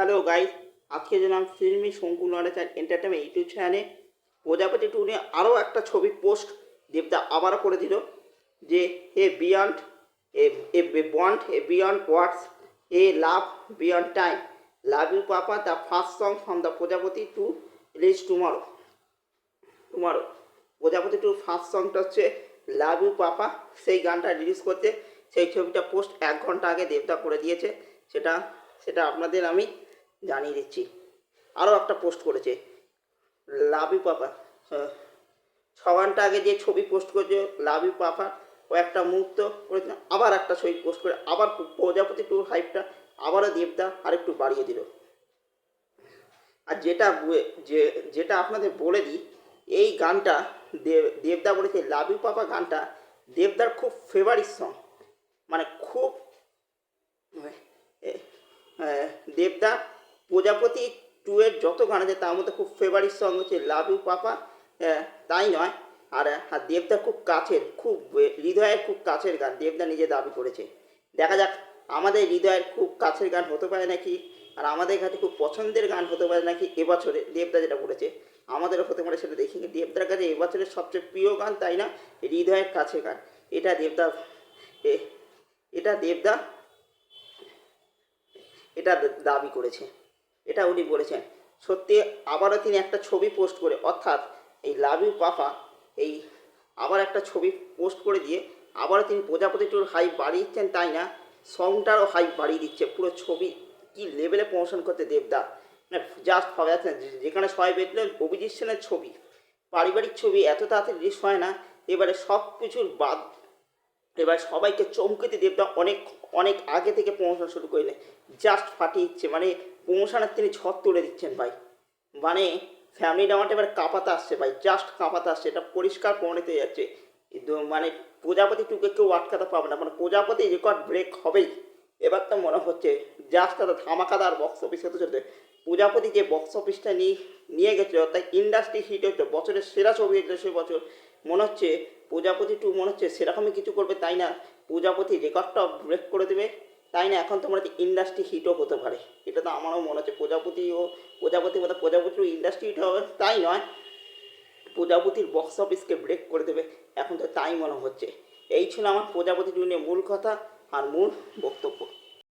Hello guys, আজকে জানাম ফিল্মি শঙ্কু নড়াচার এন্টারটেনমেন্ট ইউটিউব চ্যানেলে প্রজাপতি টু নিয়ে আরও একটা ছবি পোস্ট দেবদা আবার করে দিল যে a beyond a bond a beyond words a love beyond time love you papa the first song from the Projapoti two release tomorrow tomorrow Projapoti two first সংটা হচ্ছে লাভ ইউ পাপা সেই গানটা রিলিজ করতে, সেই ছবিটা পোস্ট এক ঘণ্টা আগে দেবদা করে দিয়েছে, সেটা সেটা আপনাদের আমি জানিয়ে দিচ্ছি। আরও একটা পোস্ট করেছে। লাভ পাপা। আহ, ছ ঘণ্টা আগে যে ছবি পোস্ট করেছে লাভ পাপা ও একটা মুহূর্ত করেছে আবার একটা ছবি পোস্ট করে আবার প্রজাপতি টু হাইপটা আবারও দেবদা আরেকটু বাড়িয়ে দিল। আর যেটা যে যেটা আপনাদের বলে দিই এই গানটা দেব দেবদা বলেছে লাভ ইউ পাপা গানটা দেবদার খুব ফেভারিট সং মানে খুব দেবদা প্রজাপতি টু এর যত গান আছে, তার মধ্যে খুব ফেভারিট সং হচ্ছে লাভ ইউ পাপা তাই নয়। আর আর দেবদা খুব কাছের, খুব, হৃদয়ের খুব কাছের গান দেবদা নিজে দাবি করেছে। দেখা যাক, আমাদের হৃদয়ের খুব কাছের গান হতে পারে নাকি, আর আমাদের কাছে খুব পছন্দের গান হতে পারে নাকি এবছরে দেবদা যেটা বলেছে আমাদেরও হতে পারে সেটা দেখি দেবদার কাছে এবছরের সবচেয়ে প্রিয় গান, তাই না? হৃদয়ের কাছের গান। এটা দেবদা এটা দেবদা এটা দাবি করেছে। এটা উনি বলেছেন। সত্যি আবারও তিনি একটা ছবি পোস্ট করে, অর্থাৎ এই লাভ ইউ পাপা, এই আবার একটা ছবি পোস্ট করে দিয়ে আবারও তিনি প্রজাপতি টুর বাড়িয়ে দিচ্ছেন, তাই না? সংটারও হাইপ বাড়িয়ে দিচ্ছে, পুরো ছবি কি লেভেলে প্রমোশন করতে দেবদা? জাস্ট ভাবে যাচ্ছে যেখানে সবাই বেরলে অভিজিৎ সেনের ছবি। পারিবারিক ছবি এত তাড়াতাড়ি রিলিজ হয় না, এবারে সব কিছুর বাদ। এবার সবাইকে চমকেতে দেবদা অনেক অনেক আগে থেকে প্রমোশন শুরু করলেন জাস্ট ফাটিয়ে দিচ্ছে মানে প্রমোশনের তিনি ঝড় তুলে দিচ্ছেন ভাই। মানে ফ্যামিলি ড্রামাটা এবার কাঁপাতে আসছে ভাই জাস্ট কাঁপাতে আসছে, এটা পরিষ্কার প্রমাণিত হয়ে যাচ্ছে। মানে প্রজাপতি টুকে কেউ আটকাতে পারবে না মানে প্রজাপতি রেকর্ড ব্রেক হবেই। এবার তো মনে হচ্ছে জাস্ট তাদের ধামাকাদার বক্স অফিস হতে চলছে। প্রজাপতি যে বক্স অফিসটা নিয়ে নিয়ে গেছিল, তাই ইন্ডাস্ট্রি হিট হচ্ছে বছরের সেরা ছবি হয়েছিল সে বছর। মনে হচ্ছে প্রজাপতি টু মনে হচ্ছে সেরকমই কিছু করবে, তাই না? প্রজাপতি রেকর্ডটা ব্রেক করে দেবে। তাই না? এখন তোমার যে ইন্ডাস্ট্রি হিটও হতে পারে। এটা তো আমারও মনে হচ্ছে। প্রজাপতি ও প্রজাপতি মানে প্রজাপতিও ইন্ডাস্ট্রি হিট হবে। তাই নয়। প্রজাপতির বক্স অফিসকে ব্রেক করে দেবে। এখন তো তাই মনে হচ্ছে। এই ছিল আমার প্রজাপতি নিয়ে মূল কথা আর মূল বক্তব্য।